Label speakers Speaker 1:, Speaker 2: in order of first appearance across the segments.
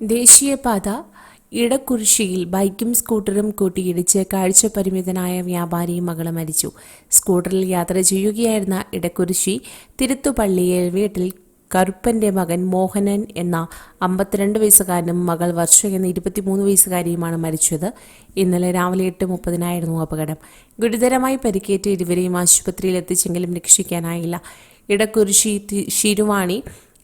Speaker 1: ദേശീയപാത ഇടക്കുരിശിയിൽ ബൈക്കും സ്കൂട്ടറും കൂട്ടിയിടിച്ച് കാഴ്ചപരിമിതനായ വ്യാപാരി മകൾ മരിച്ചു. സ്കൂട്ടറിൽ യാത്ര ചെയ്യുകയായിരുന്ന ഇടക്കുരിശി തിരുത്തുപള്ളിയിൽ വീട്ടിൽ കറുപ്പന്റെ മകൻ മോഹനൻ എന്ന അമ്പത്തിരണ്ട് വയസ്സുകാരനും മകൾ വർഷ എന്ന ഇരുപത്തിമൂന്ന് വയസ്സുകാരിയുമാണ് മരിച്ചത്. ഇന്നലെ രാവിലെ എട്ട് മുപ്പതിനായിരുന്നു അപകടം. ഗുരുതരമായി പരിക്കേറ്റ് ഇരുവരെയും ആശുപത്രിയിൽ എത്തിച്ചെങ്കിലും രക്ഷിക്കാനായില്ല ഇടക്കുരിശി ശിരുവാണി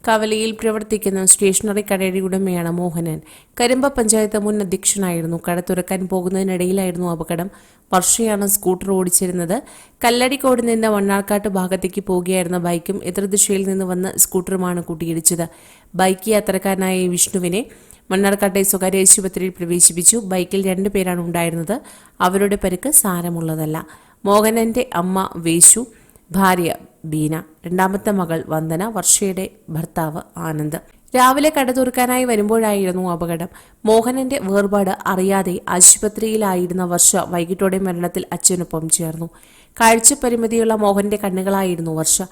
Speaker 1: കവലയിൽ പ്രവർത്തിക്കുന്ന സ്റ്റേഷനറി കടയുടെ ഉടമയാണ് മോഹനൻ. കരിമ്പ പഞ്ചായത്ത് മുൻ അധ്യക്ഷനായിരുന്നു. കട തുറക്കാൻ പോകുന്നതിനിടയിലായിരുന്നു അപകടം. വർഷയാണ് സ്കൂട്ടർ ഓടിച്ചിരുന്നത്. കല്ലടിക്കോട് നിന്ന് മണ്ണാർക്കാട്ട് ഭാഗത്തേക്ക് പോകുകയായിരുന്ന ബൈക്കും എതിർദിശയിൽ നിന്ന് വന്ന സ്കൂട്ടറുമാണ് കൂട്ടിയിടിച്ചത്. ബൈക്ക് യാത്രക്കാരനായ വിഷ്ണുവിനെ മണ്ണാർക്കാട്ടെ സ്വകാര്യ ആശുപത്രിയിൽ പ്രവേശിപ്പിച്ചു. ബൈക്കിൽ രണ്ടു പേരാണ് ഉണ്ടായിരുന്നത്. അവരുടെ പരിക്ക് സാരമുള്ളതല്ല. മോഹനന്റെ അമ്മ വേശു. ഭാര്യ ബീന രണ്ടാമത്തെ മകൾ വന്ദന വർഷയുടെ ഭർത്താവ് ആനന്ദ്. രാവിലെ കട തുറക്കാനായി വരുമ്പോഴായിരുന്നു അപകടം. മോഹനന്റെ വേർപാട് അറിയാതെ ആശുപത്രിയിലായിരുന്ന വർഷ വൈകിട്ടോടെ മരണത്തിൽ അച്ഛനൊപ്പം ചേർന്നു. കാഴ്ചപരിമിതിയുള്ള മോഹന്റെ കണ്ണുകളായിരുന്നു വർഷ.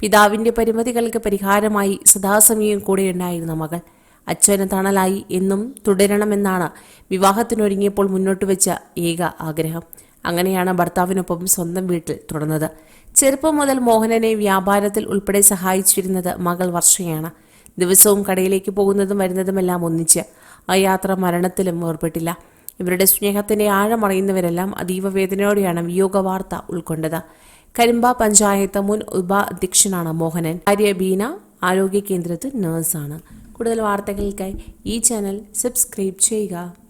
Speaker 1: പിതാവിന്റെ പരിമിതികൾക്ക് പരിഹാരമായി സദാസമയം കൂടെയുണ്ടായിരുന്ന മകൾ. അച്ഛന് തണലായി എന്നും തുടരണമെന്നാണ് വിവാഹത്തിനൊരുങ്ങിയപ്പോൾ മുന്നോട്ട് വെച്ച ഏക ആഗ്രഹം. അങ്ങനെയാണ് ഭർത്താവിനൊപ്പം സ്വന്തം വീട്ടിൽ തുടർന്നത്. ചെറുപ്പം മുതൽ മോഹനനെ വ്യാപാരത്തിൽ ഉൾപ്പെടെ സഹായിച്ചിരുന്നത് മകൾ വർഷയാണ്. ദിവസവും കടയിലേക്ക് പോകുന്നതും വരുന്നതുമെല്ലാം ഒന്നിച്ച്. ആ യാത്ര മരണത്തിലും ഏർപ്പെട്ടില്ല ഇവരുടെ സ്നേഹത്തിന്റെ ആഴമറിയുന്നവരെല്ലാം അതീവ വേദനയോടെയാണ് വിയോഗ വാർത്ത ഉൾക്കൊണ്ടത്. കരിമ്പ പഞ്ചായത്ത് മുൻ ഉപാധ്യക്ഷനാണ് മോഹനൻ. ഭാര്യ ബീന ആരോഗ്യ കേന്ദ്രത്തിൽ നഴ്സാണ് കൂടുതൽ വാർത്തകൾക്കായി ഈ ചാനൽ സബ്സ്ക്രൈബ് ചെയ്യുക.